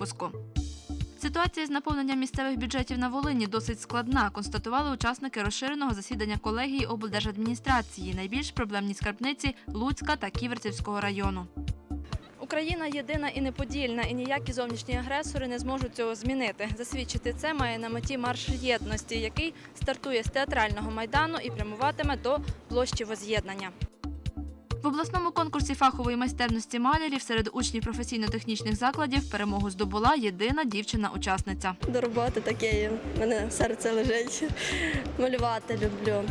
Випуску. Ситуація з наповненням місцевих бюджетів на Волині досить складна, констатували учасники розширеного засідання колегії облдержадміністрації. Найбільш проблемні скарбниці Луцька та Ківерцівського району. Україна єдина і неподільна, і ніякі зовнішні агресори не зможуть цього змінити. Засвідчити це має на меті марш єдності, який стартує з театрального майдану і прямуватиме до площі воз'єднання. В обласному конкурсі фахової майстерності малярів серед учнів професійно-технічних закладів перемогу здобула єдина дівчина-учасниця. До роботи таке є. Мене серце лежить. Малювати люблю.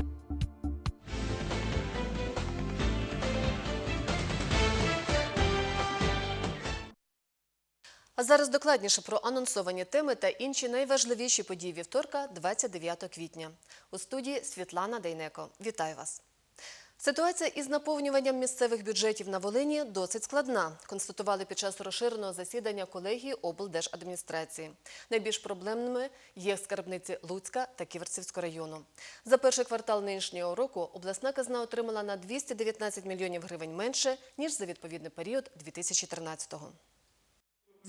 А зараз докладніше про анонсовані теми та інші найважливіші події вівторка, 29 квітня. У студії Світлана Дейнеко. Вітаю вас. Ситуація із наповнюванням місцевих бюджетів на Волині досить складна, констатували під час розширеного засідання колегії облдержадміністрації. Найбільш проблемними є скарбниці Луцька та Ківерцівського району. За перший квартал нинішнього року обласна казна отримала на 219 мільйонів гривень менше, ніж за відповідний період 2013-го.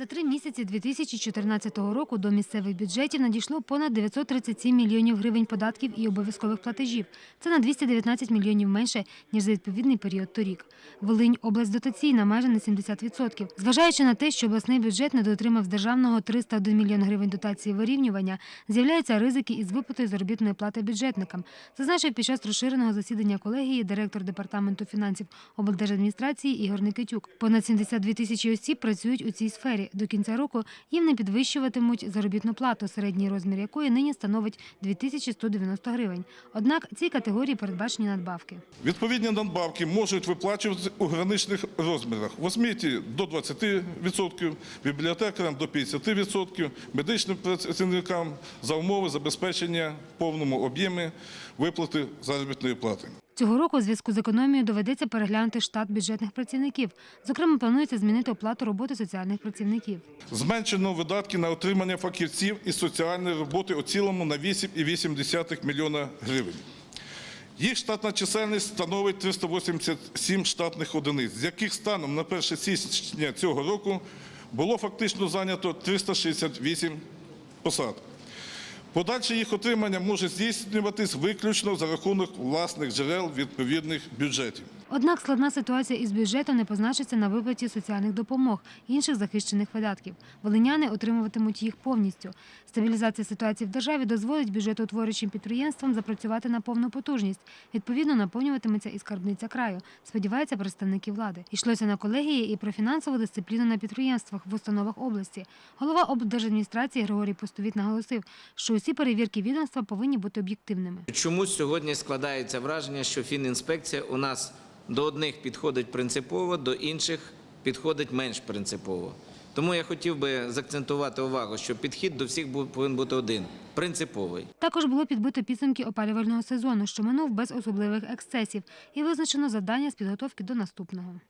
За три місяці 2014 року до місцевих бюджетів надійшло понад 937 мільйонів гривень податків і обов'язкових платежів. Це на 219 мільйонів менше, ніж за відповідний період торік. Волинь – область дотаційна майже на 70%. Зважаючи на те, що обласний бюджет недоотримав з державного 301 мільйон гривень дотації вирівнювання, з'являються ризики із виплатою заробітної плати бюджетникам, зазначив під час розширеного засідання колегії директор департаменту фінансів облдержадміністрації Ігор Никитюк. Понад 72 тисячі осіб працюють у цій сфері. До кінця року їм не підвищуватимуть заробітну плату, середній розмір якої нині становить 2190 гривень. Однак цій категорії передбачені надбавки. Відповідні надбавки можуть виплачуватися у граничних розмірах. В освіті до 20%, бібліотекарям до 50%, медичним працівникам за умови забезпечення в повному об'ємі виплати заробітної плати. Цього року у зв'язку з економією доведеться переглянути штат бюджетних працівників. Зокрема, планується змінити оплату роботи соціальних працівників. Зменшено видатки на отримання фахівців із соціальної роботи у цілому на 8,8 мільйона гривень. Їх штатна чисельність становить 387 штатних одиниць, з яких станом на 1 січня цього року було фактично зайнято 368 посад. Подальше їх отримання може здійснюватись виключно за рахунок власних джерел відповідних бюджетів. Однак складна ситуація із бюджетом не позначиться на виплаті соціальних допомог інших захищених видатків. Волиняни отримуватимуть їх повністю. Стабілізація ситуації в державі дозволить бюджетоутворюючим підприємствам запрацювати на повну потужність. Відповідно, наповнюватиметься і скарбниця краю, сподіваються представники влади. Йшлося на колегії і про фінансову дисципліну на підприємствах в установах області. Голова облдержадміністрації Григорій Постовіт наголосив, що усі перевірки відомства повинні бути об'єктивними. Чомусь сьогодні складається враження, що фінінспекція у нас до одних підходить принципово, до інших підходить менш принципово. Тому я хотів би заакцентувати увагу, що підхід до всіх повинен бути один принциповий. Також було підбито підсумки опалювального сезону, що минув без особливих ексцесів, і визначено завдання з підготовки до наступного.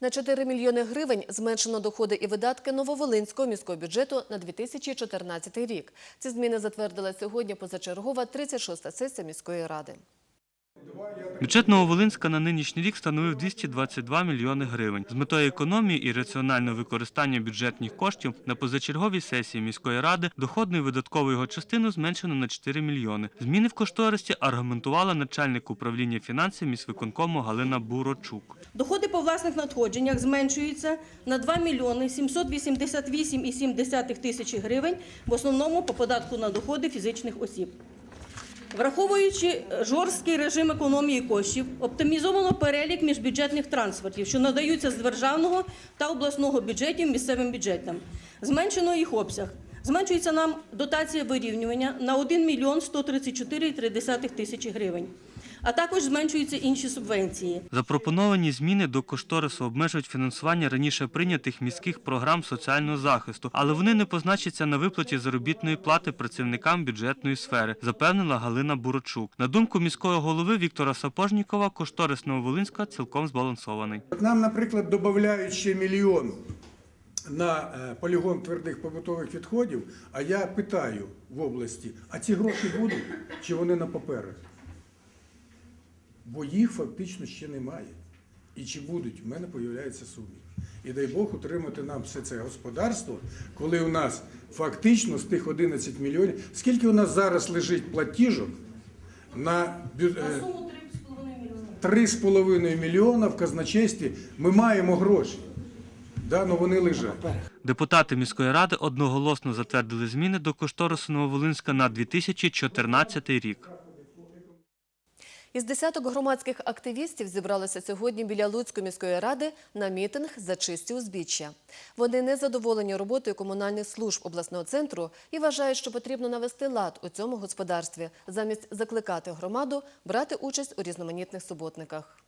На 4 мільйони гривень зменшено доходи і видатки Нововолинського міського бюджету на 2014 рік. Ці зміни затвердила сьогодні позачергова 36-та сесія міської ради. Бюджет Нововолинська на нинішній рік становив 222 мільйони гривень. З метою економії і раціонального використання бюджетних коштів на позачерговій сесії міської ради доходну і видаткову його частину зменшено на 4 мільйони. Зміни в кошторисі аргументувала начальник управління фінансів міськвиконкому Галина Бурочук. Доходи по власних надходженнях зменшуються на 2 мільйони 788,7 тисячі гривень, в основному по податку на доходи фізичних осіб. Враховуючи жорсткий режим економії коштів, оптимізовано перелік міжбюджетних трансфертів, що надаються з державного та обласного бюджетів місцевим бюджетам. Зменшено їх обсяг. Зменшується нам дотація вирівнювання на 1 мільйон 134,3 тисячі гривень. А також зменшуються інші субвенції. Запропоновані зміни до кошторису обмежують фінансування раніше прийнятих міських програм соціального захисту, але вони не позначаться на виплаті заробітної плати працівникам бюджетної сфери, запевнила Галина Бурочук. На думку міського голови Віктора Сапожнікова, кошторис Нововолинська цілком збалансований. Нам, наприклад, додають ще мільйон на е, полігон твердих побутових відходів, а я питаю в області, а ці гроші будуть чи вони на паперах? Бо їх фактично ще немає. І чи будуть, в мене з'являється сумнів. І дай Бог утримати нам все це господарство, коли у нас фактично з тих 11 мільйонів, скільки у нас зараз лежить платіжок на бю- е, 3,5 мільйона в казначействі, ми маємо гроші. Да, ну вони лежать. Депутати міської ради одноголосно затвердили зміни до кошторису Нововолинська на 2014 рік. Із десяток громадських активістів зібралися сьогодні біля Луцької міської ради на мітинг за чисті узбіччя. Вони не задоволені роботою комунальних служб обласного центру і вважають, що потрібно навести лад у цьому господарстві, замість закликати громаду брати участь у різноманітних суботниках.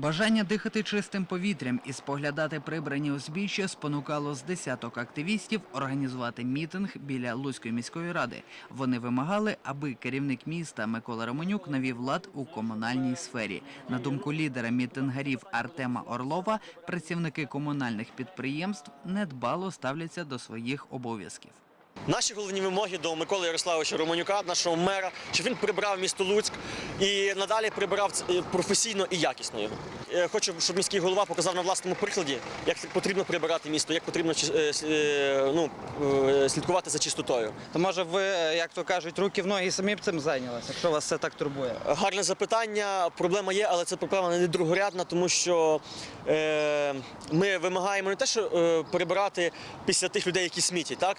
Бажання дихати чистим повітрям і споглядати прибрані узбіччя спонукало з десяток активістів організувати мітинг біля Луцької міської ради. Вони вимагали, аби керівник міста Микола Романюк навів лад у комунальній сфері. На думку лідера мітингарів Артема Орлова, працівники комунальних підприємств недбало ставляться до своїх обов'язків. Наші головні вимоги до Миколи Ярославовича Романюка, нашого мера, щоб він прибрав місто Луцьк і надалі прибирав е, професійно і якісно його. Е, Хочу, щоб міський голова показав на власному прикладі, як потрібно прибирати місто, як потрібно е, ну, слідкувати за чистотою. То може ви, як то кажуть, руки в ноги самі б цим зайнялися, якщо вас це так турбує? Гарне запитання. Проблема є, але це проблема не другорядна, тому що ми вимагаємо не те, що прибирати після тих людей, які смітять. Так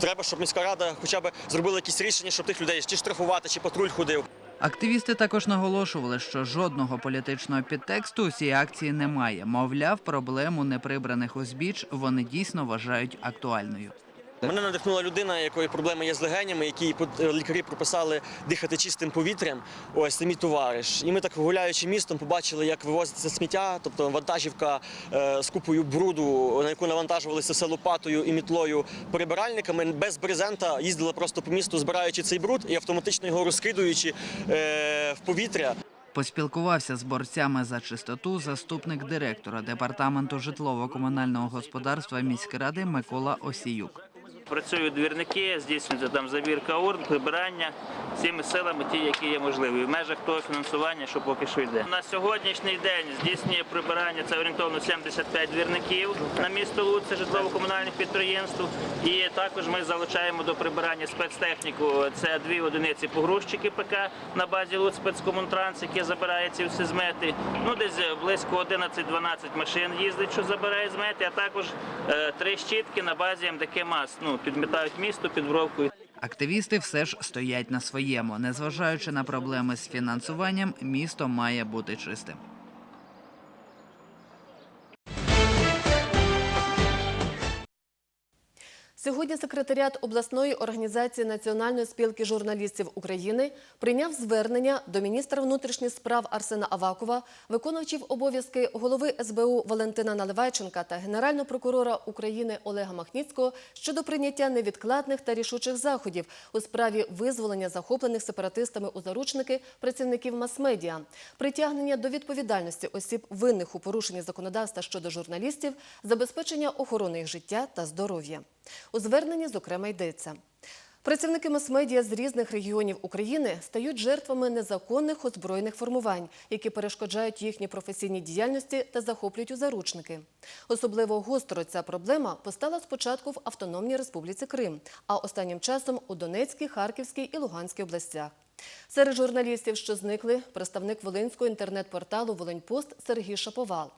треба, щоб міська рада хоча б зробила якісь рішення, щоб тих людей чи штрафувати, чи патруль ходив. Активісти також наголошували, що жодного політичного підтексту у цій акції немає. Мовляв, проблему неприбраних узбіч вони дійсно вважають актуальною. Мене надихнула людина, якої проблеми є з легенями, якій е, лікарі прописали дихати чистим повітрям. Ось мій товариш. І ми так гуляючи містом, побачили, як вивозиться сміття, тобто вантажівка е, з купою бруду, на яку навантажувалися все лопатою і мітлою прибиральниками. Без брезента їздили просто по місту, збираючи цей бруд і автоматично його розкидуючи е, в повітря. Поспілкувався з борцями за чистоту заступник директора департаменту житлово-комунального господарства міськради Микола Осіюк. Працюють двірники, здійснюється там забірка урн, прибирання всіми силами, ті, які є можливі, в межах того фінансування, що поки що йде. На сьогоднішній день здійснює прибирання це орієнтовно 75 двірників на місто Луцьк, житлово-комунальних підприємств. І також ми залучаємо до прибирання спецтехніку. Це дві одиниці погрузчики ПК на базі Луцьк спецкомунтранс, які забирає ці всі змети. Ну десь близько 11-12 машин їздить, що забирає змети, а також е, три щітки на базі МДК МАС. Ну підмітають місто під бровкою. Активісти все ж стоять на своєму. Незважаючи на проблеми з фінансуванням, місто має бути чистим. Сьогодні секретаріат обласної організації Національної спілки журналістів України прийняв звернення до міністра внутрішніх справ Арсена Авакова, виконувачів обов'язки голови СБУ Валентина Наливайченка та генерального прокурора України Олега Махніцького щодо прийняття невідкладних та рішучих заходів у справі визволення захоплених сепаратистами у заручники працівників мас-медіа, притягнення до відповідальності осіб винних у порушенні законодавства щодо журналістів, забезпечення охорони їх життя та здоров'я. У зверненні, зокрема, йдеться. Працівники мас-медіа з різних регіонів України стають жертвами незаконних озброєних формувань, які перешкоджають їхній професійній діяльності та захоплюють у заручники. Особливо гостро ця проблема постала спочатку в Автономній Республіці Крим, а останнім часом у Донецькій, Харківській і Луганській областях. Серед журналістів, що зникли, представник волинського інтернет-порталу «Волиньпост» Сергій Шаповал.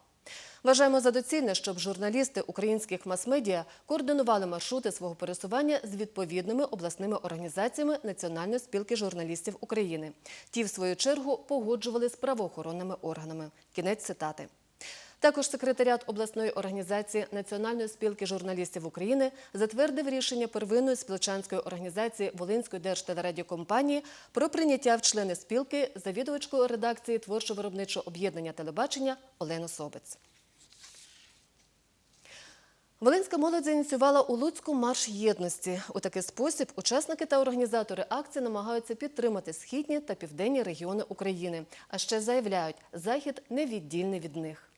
Вважаємо за доцільне, щоб журналісти українських мас-медіа координували маршрути свого пересування з відповідними обласними організаціями Національної спілки журналістів України. Ті, в свою чергу, погоджували з правоохоронними органами. Кінець цитати. Також секретаріат обласної організації Національної спілки журналістів України затвердив рішення первинної спілчанської організації Волинської держтелерадіокомпанії про прийняття в члени спілки завідувачкою редакції творчо-виробничого об'єднання телебачення Олену Собець. Волинська молодь зініціювала у Луцьку марш єдності. У такий спосіб учасники та організатори акції намагаються підтримати східні та південні регіони України. А ще заявляють, захід невіддільний від них.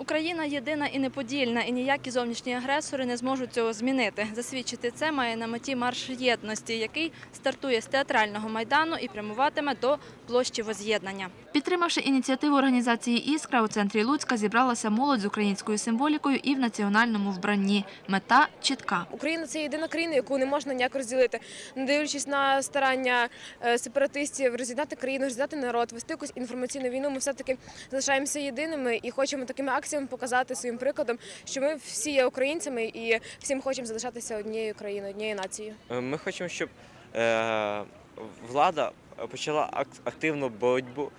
Україна єдина і неподільна, і ніякі зовнішні агресори не зможуть цього змінити. Засвідчити це має на меті марш єдності, який стартує з театрального майдану і прямуватиме до площі Воз'єднання. Підтримавши ініціативу організації «Іскра», у центрі Луцька зібралася молодь з українською символікою і в національному вбранні. Мета чітка. Україна це єдина країна, яку не можна ніяк розділити, не дивлячись на старання е, сепаратистів роз'єднати країну, роз'єднати народ, вести якусь інформаційну війну. Ми все таки залишаємося єдиними і хочемо такими акціями показати своїм прикладом, що ми всі є українцями і всім хочемо залишатися однією країною, однією нацією. Е, Ми хочемо, щоб е, влада почала ак- активну боротьбу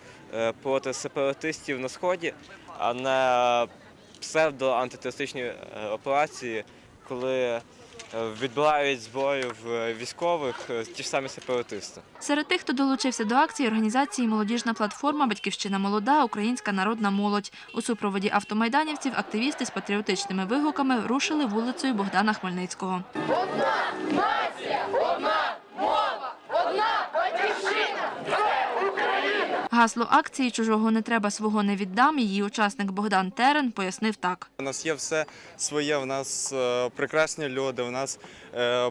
проти сепаратистів на сході, а не псевдо-антитерористичні е, операції, коли е, відбирають зброю в військових е, ті ж самі сепаратисти. Серед тих, хто долучився до акції організації «Молодіжна платформа Батьківщина молода. Українська народна молодь». У супроводі автомайданівців активісти з патріотичними вигуками рушили вулицею Богдана Хмельницького. Гасло акції «Чужого не треба, свого не віддам» її учасник Богдан Терен пояснив так. У нас є все своє, у нас е, прекрасні люди, у нас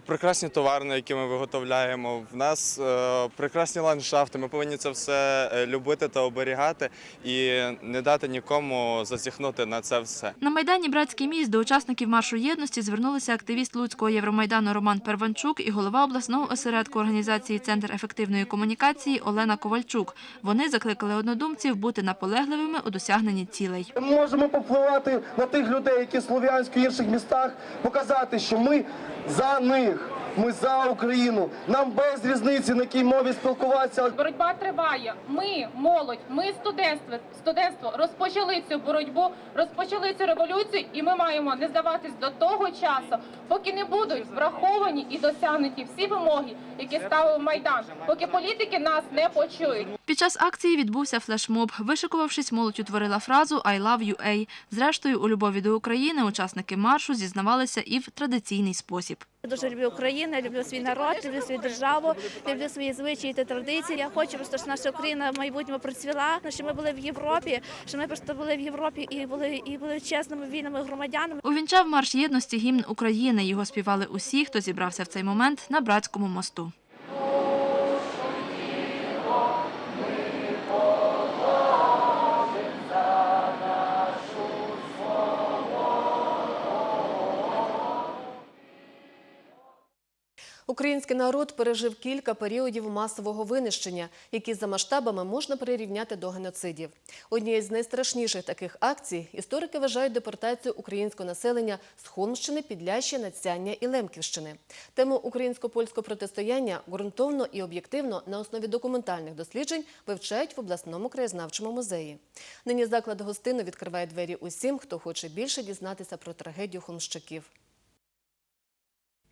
прекрасні товари, які ми виготовляємо, в нас е, прекрасні ландшафти. Ми повинні це все е, любити та оберігати і не дати нікому зазіхнути на це все. На Майдані «Братський міст» до учасників маршу єдності звернулися активіст Луцького Євромайдану Роман Перванчук і голова обласного осередку організації «Центр ефективної комунікації» Олена Ковальчук. Вони закликали однодумців бути наполегливими у досягненні цілей. Ми можемо попливати на тих людей, які в Слов'янську і інших містах, показати, що ми за них, ми за Україну. Нам без різниці на якій мові спілкуватися. Боротьба триває. Ми, молодь, ми студентство, студентство розпочали цю боротьбу, розпочали цю революцію, і ми маємо не здаватись до того часу, поки не будуть враховані і досягнуті всі вимоги, які ставив майдан, поки політики нас не почують. Під час акції відбувся флешмоб. Вишикувавшись, молодь утворила фразу «I love UA». Зрештою, у любові до України учасники маршу зізнавалися і в традиційний спосіб. Я дуже люблю Україну, я люблю свій народ, люблю свою державу, люблю свої звичаї та традиції. Я хочу просто, щоб наша Україна в майбутньому процвіла, щоб ми були в Європі, щоб ми просто були в Європі і були і були чесними вільними громадянами. Увінчав марш єдності гімн України. Його співали усі, хто зібрався в цей момент на братському мосту. Український народ пережив кілька періодів масового винищення, які за масштабами можна прирівняти до геноцидів. Однією з найстрашніших таких акцій історики вважають депортацію українського населення з Холмщини, Підляща, Надцяння і Лемківщини. Тему українсько-польського протистояння ґрунтовно і об'єктивно на основі документальних досліджень вивчають в обласному краєзнавчому музеї. Нині заклад гостину відкриває двері усім, хто хоче більше дізнатися про трагедію холмщиків.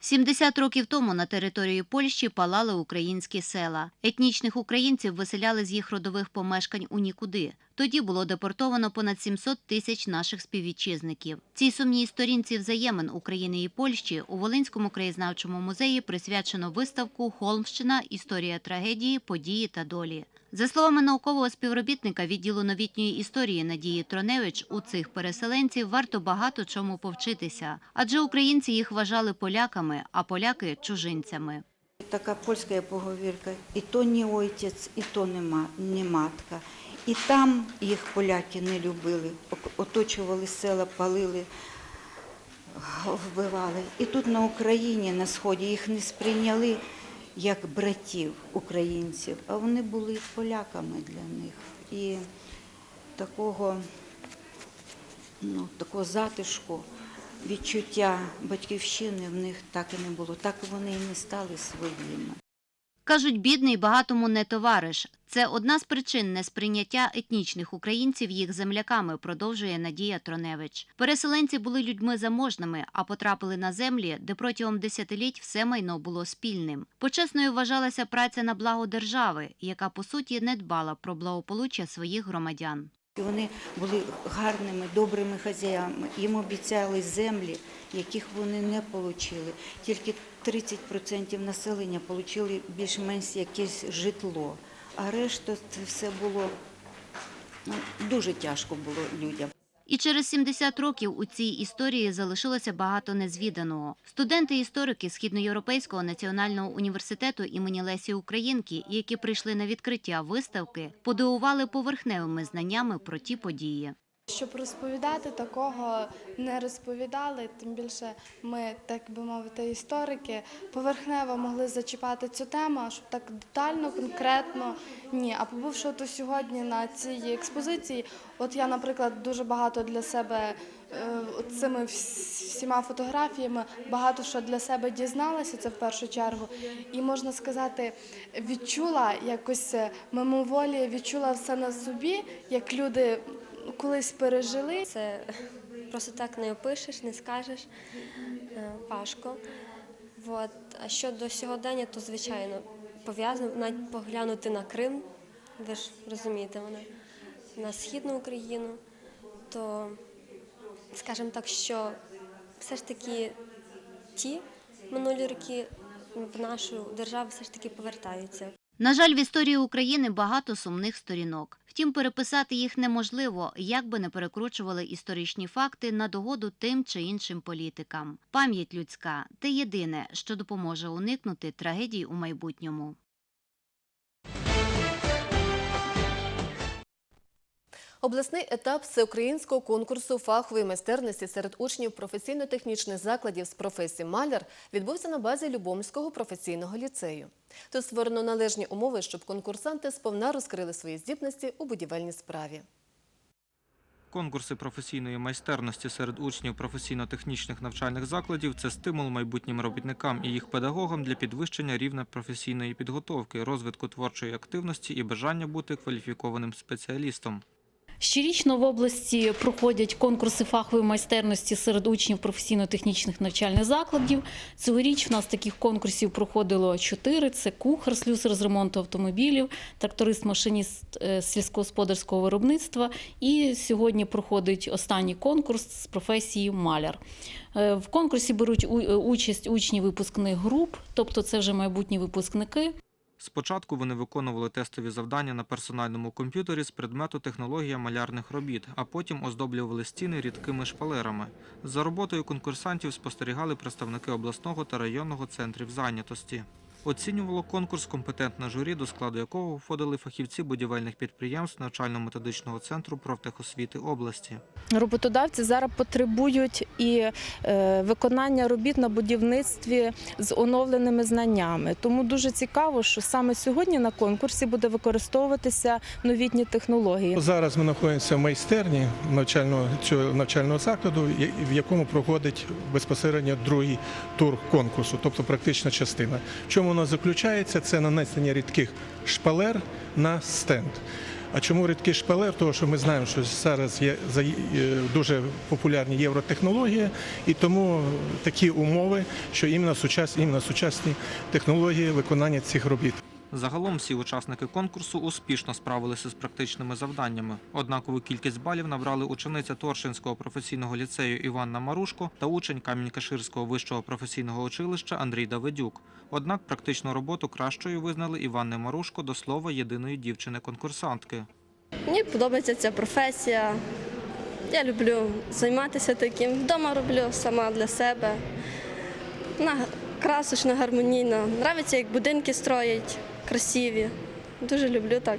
70 років тому на території Польщі палали українські села. Етнічних українців виселяли з їх родових помешкань у нікуди. Тоді було депортовано понад 700 тисяч наших співвітчизників. Цій сумній сторінці взаємин України і Польщі у Волинському краєзнавчому музеї присвячено виставку Холмщина. Історія трагедії, події та долі. За словами наукового співробітника відділу новітньої історії Надії Троневич, у цих переселенців варто багато чому повчитися, адже українці їх вважали поляками, а поляки чужинцями. Така польська поговірка, і то не отець, і то не, ма- не матка. І там їх поляки не любили, оточували села, палили, вбивали. І тут на Україні, на Сході, їх не сприйняли як братів українців, а вони були поляками для них. І такого, ну, такого затишку, відчуття батьківщини в них так і не було. Так вони і не стали своїми. Кажуть, бідний багатому не товариш. Це одна з причин несприйняття етнічних українців їх земляками, продовжує Надія Троневич. Переселенці були людьми заможними, а потрапили на землі, де протягом десятиліть все майно було спільним. Почесною вважалася праця на благо держави, яка по суті не дбала про благополуччя своїх громадян. І Вони були гарними, добрими хазяями. Їм обіцяли землі, яких вони не отримали. Тільки 30% населення отримали більш-менш якесь житло. А решта це все було ну, дуже тяжко було людям. І через 70 років у цій історії залишилося багато незвіданого. Студенти-історики Східноєвропейського національного університету імені Лесі Українки, які прийшли на відкриття виставки, подивували поверхневими знаннями про ті події. Щоб розповідати, такого не розповідали. Тим більше ми, так би мовити, історики поверхнево могли зачіпати цю тему, а щоб так детально, конкретно ні. А побувши от сьогодні на цій експозиції, от я, наприклад, дуже багато для себе е, цими всіма фотографіями багато що для себе дізналася. Це в першу чергу, і можна сказати, відчула якось е, мимоволі, відчула все на собі, як люди колись пережили. Це просто так не опишеш, не скажеш. Е, Важко. От. А щодо сьогодення, то звичайно пов'язано навіть поглянути на Крим, ви ж розумієте мене, на Східну Україну, то скажімо так, що все ж таки ті минулі роки в нашу державу все ж таки повертаються. На жаль, в історії України багато сумних сторінок. Втім, переписати їх неможливо, як би не перекручували історичні факти на догоду тим чи іншим політикам. Пам'ять людська те єдине, що допоможе уникнути трагедій у майбутньому. Обласний етап всеукраїнського конкурсу фахової майстерності серед учнів професійно-технічних закладів з професії маляр відбувся на базі Любомського професійного ліцею. Тут створено належні умови, щоб конкурсанти сповна розкрили свої здібності у будівельній справі. Конкурси професійної майстерності серед учнів професійно-технічних навчальних закладів це стимул майбутнім робітникам і їх педагогам для підвищення рівня професійної підготовки, розвитку творчої активності і бажання бути кваліфікованим спеціалістом. Щорічно в області проходять конкурси фахової майстерності серед учнів професійно-технічних навчальних закладів. Цьогоріч в нас таких конкурсів проходило чотири: це кухар, слюсар з ремонту автомобілів, тракторист-машиніст е, сільськогосподарського виробництва. І сьогодні проходить останній конкурс з професії маляр. Е, В конкурсі беруть е, участь учні випускних груп, тобто це вже майбутні випускники. Спочатку вони виконували тестові завдання на персональному комп'ютері з предмету технологія малярних робіт, а потім оздоблювали стіни рідкими шпалерами. За роботою конкурсантів спостерігали представники обласного та районного центрів зайнятості. Оцінювало конкурс компетентне журі, до складу якого входили фахівці будівельних підприємств навчально-методичного центру профтехосвіти області. Роботодавці зараз потребують і е, виконання робіт на будівництві з оновленими знаннями. Тому дуже цікаво, що саме сьогодні на конкурсі буде використовуватися новітні технології. Зараз ми знаходимося в майстерні навчального цього навчального закладу, в якому проходить безпосередньо другий тур конкурсу, тобто практична частина. В чому вона заключається? Це нанесення рідких шпалер на стенд. А чому рідкий шпалер? Тому що ми знаємо, що зараз є е, дуже популярні євротехнології, і тому такі умови, що іменно сучасні, іменно сучасні технології виконання цих робіт. Загалом всі учасники конкурсу успішно справилися з практичними завданнями. Однакову кількість балів набрали учениця Торшинського професійного ліцею Іванна Марушко та учень Камінь-Каширського вищого професійного училища Андрій Давидюк. Однак практичну роботу кращою визнали Іванни Марушко до слова єдиної дівчини-конкурсантки. Мені подобається ця професія. Я люблю займатися таким. Вдома роблю сама для себе. Вона красочна, гармонійна. Нравиться, як будинки строять, красиві. Дуже люблю так.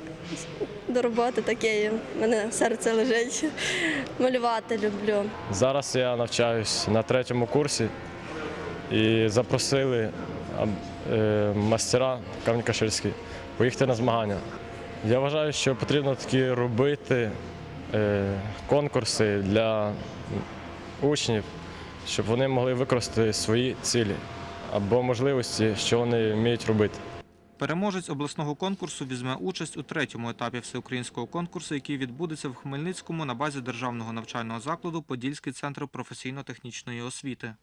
До роботи таке. У мене серце лежить. Малювати люблю. Зараз я навчаюсь на третьому курсі і запросили е, мастера Кам'янка-Ширський поїхати на змагання. Я вважаю, що потрібно такі робити е, конкурси для учнів, щоб вони могли використати свої цілі або можливості, що вони вміють робити. Переможець обласного конкурсу візьме участь у третьому етапі всеукраїнського конкурсу, який відбудеться в Хмельницькому на базі державного навчального закладу Подільський центр професійно-технічної освіти.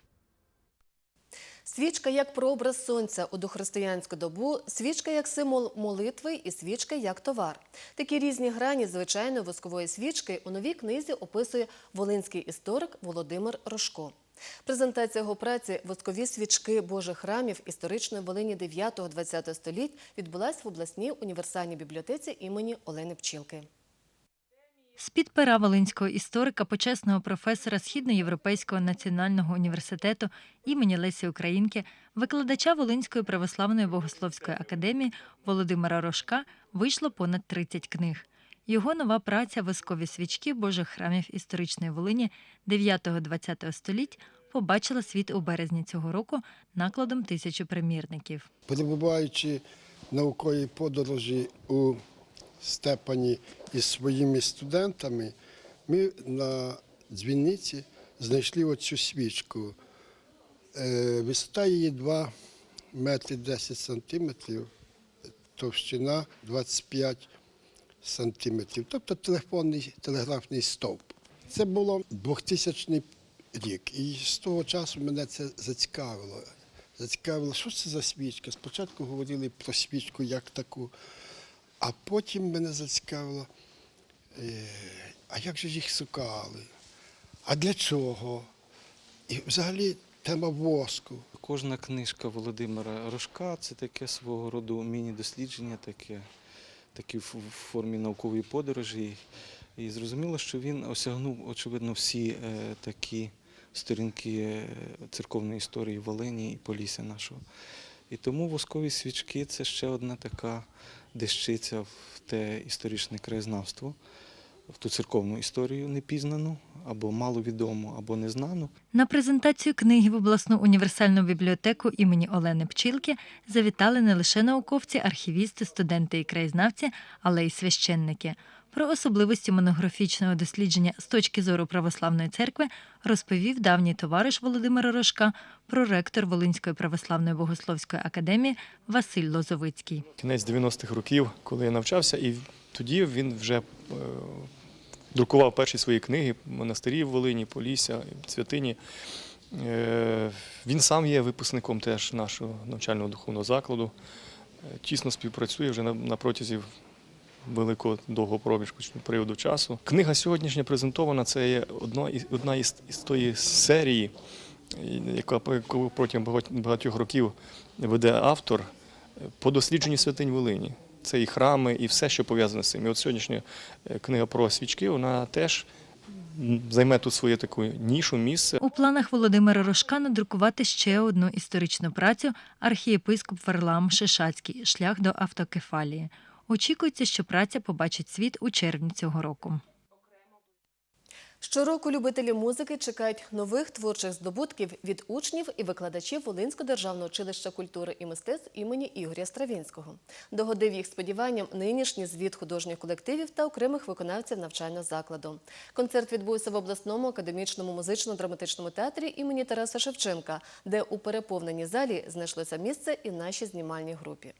Свічка як прообраз сонця у дохристиянську добу, свічка як символ молитви і свічка як товар. Такі різні грані звичайної воскової свічки у новій книзі описує волинський історик Володимир Рожко. Презентація його праці «Воскові свічки Божих храмів історичної Волині 9-20 століть відбулась в обласній універсальній бібліотеці імені Олени Пчілки. З-під пера волинського історика, почесного професора Східноєвропейського національного університету імені Лесі Українки, викладача Волинської православної богословської академії Володимира Рожка вийшло понад 30 книг. Його нова праця «Воскові свічки Божих храмів історичної Волині 9-20 століть побачила світ у березні цього року накладом тисячі примірників. Перебуваючи в науковій подорожі у Степані із своїми студентами, ми на дзвіниці знайшли оцю свічку. Е, Висота її 2 метри 10 сантиметрів, товщина 25 сантиметрів, тобто телефонний телеграфний стовп. Це було 2000 рік, і з того часу мене це зацікавило. Зацікавило, що це за свічка. Спочатку говорили про свічку як таку, а потім мене зацікавило, е, а як же їх шукали? А для чого? І взагалі тема воску. Кожна книжка Володимира Рожка це таке свого роду міні-дослідження, таке, таке в в формі наукової подорожі. І зрозуміло, що він осягнув, очевидно, всі е, такі сторінки е, церковної історії Волині і Полісся нашого. І тому воскові свічки це ще одна така дещиця в те історичне краєзнавство, в ту церковну історію непізнану, або маловідому, або незнану. На презентацію книги в обласну універсальну бібліотеку імені Олени Пчілки завітали не лише науковці, архівісти, студенти і краєзнавці, але й священники. Про особливості монографічного дослідження з точки зору православної церкви розповів давній товариш Володимира Рожка, проректор Волинської православної богословської академії Василь Лозовицький. кінець 90-х років, коли я навчався, і тоді він вже е, друкував перші свої книги монастирі в Волині, Полісся, Цвятині. Е, Він сам є випускником теж нашого навчального духовного закладу. Е, Тісно співпрацює вже на, протязі великого довгого проміжку періоду часу. Книга сьогоднішня презентована це є одна із, одна із, із тої серії, яка протягом багатьох років веде автор по дослідженню святинь Волині. Це і храми, і все, що пов'язане з цим. І от сьогоднішня е, книга про свічки, вона теж займе тут своє таку нішу, місце. У планах Володимира Рожка надрукувати ще одну історичну працю архієпископ Варлам Шишацький Шлях до автокефалії. Очікується, що праця побачить світ у червні цього року. Щороку любителі музики чекають нових творчих здобутків від учнів і викладачів Волинського державного училища культури і мистецтв імені Ігоря Стравінського. Догодив їх сподіванням нинішній звіт художніх колективів та окремих виконавців навчального закладу. Концерт відбувся в обласному академічному музично-драматичному театрі імені Тараса Шевченка, де у переповненій залі знайшлося місце і нашій знімальній групі.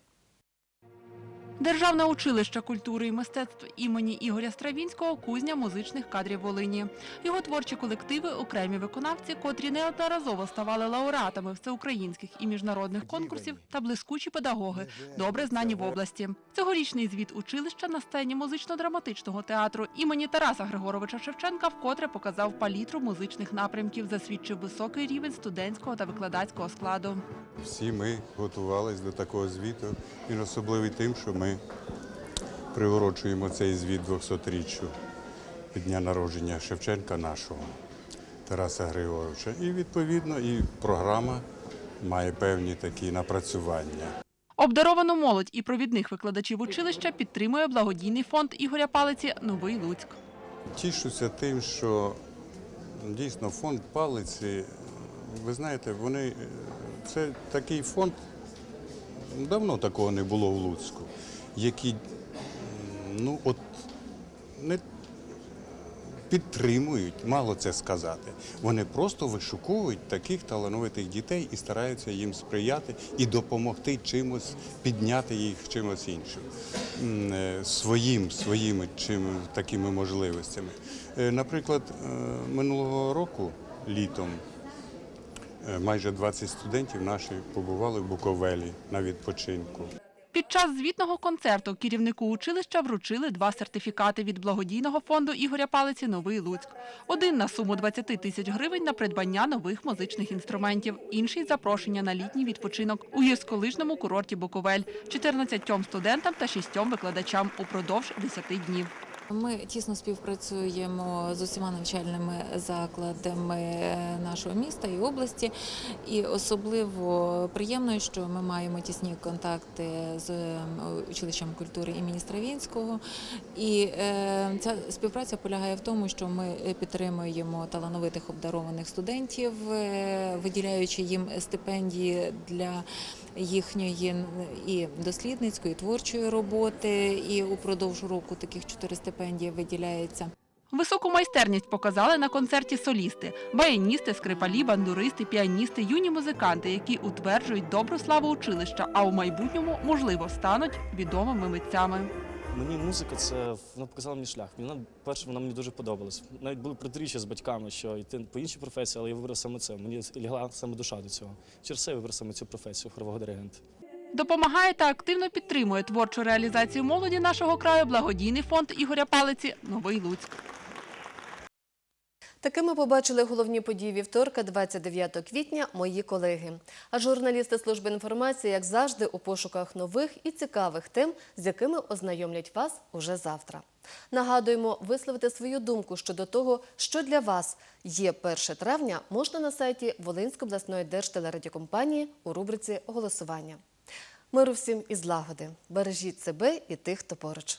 Державне училище культури і мистецтв імені Ігоря Стравінського кузня музичних кадрів Волині. Його творчі колективи, окремі виконавці, котрі неодноразово ставали лауреатами всеукраїнських і міжнародних конкурсів та блискучі педагоги, добре знані в області. Цьогорічний звіт училища на сцені музично-драматичного театру імені Тараса Григоровича Шевченка вкотре показав палітру музичних напрямків, засвідчив високий рівень студентського та викладацького складу. Всі ми готувалися до такого звіту. Він особливий тим, що ми приурочуємо цей звіт 200-річчю від дня народження Шевченка нашого, Тараса Григоровича. І відповідно і програма має певні такі напрацювання. Обдаровану молодь і провідних викладачів училища підтримує благодійний фонд Ігоря Палиці Новий Луцьк. Тішуся тим, що дійсно фонд палиці, ви знаєте, вони це такий фонд, давно такого не було в Луцьку, який ну от не підтримують, мало це сказати. Вони просто вишуковують таких талановитих дітей і стараються їм сприяти і допомогти чимось, підняти їх чимось іншим, е, своїм, своїми чим, такими можливостями. Е, Наприклад, е, минулого року літом майже 20 студентів наші побували в Буковелі на відпочинку. Під час звітного концерту керівнику училища вручили два сертифікати від благодійного фонду Ігоря Палиці Новий Луцьк. Один на суму 20 тисяч гривень на придбання нових музичних інструментів, інший запрошення на літній відпочинок у гірськолижному курорті Буковель 14 студентам та 6 викладачам упродовж 10 днів. Ми тісно співпрацюємо з усіма навчальними закладами нашого міста і області, і особливо приємно, що ми маємо тісні контакти з училищем культури імені Стравінського. І е, ця співпраця полягає в тому, що ми підтримуємо талановитих обдарованих студентів, е, виділяючи їм стипендії для їхньої і дослідницької, і творчої роботи. І упродовж року таких чотири стипендії виділяється. Високу майстерність показали на концерті солісти, баяністи, скрипалі, бандуристи, піаністи, юні музиканти, які утверджують добру славу училища, а у майбутньому, можливо, стануть відомими митцями. Мені музика це вона показала мені шлях. Вона перше вона мені дуже подобалась. Навіть були протиріччя з батьками, що йти по іншій професії, але я вибрав саме це. Мені лягла саме душа до цього. Через це я вибрав саме цю професію хорового диригента. Допомагає та активно підтримує творчу реалізацію молоді нашого краю благодійний фонд Ігоря Палиці Новий Луцьк. Такими побачили головні події вівторка, 29 квітня, мої колеги. А журналісти служби інформації, як завжди, у пошуках нових і цікавих тем, з якими ознайомлять вас уже завтра. Нагадуємо, висловити свою думку щодо того, що для вас є 1 травня, можна на сайті Волинської обласної держтелерадіокомпанії у рубриці Голосування. Миру всім і злагоди. Бережіть себе і тих, хто поруч.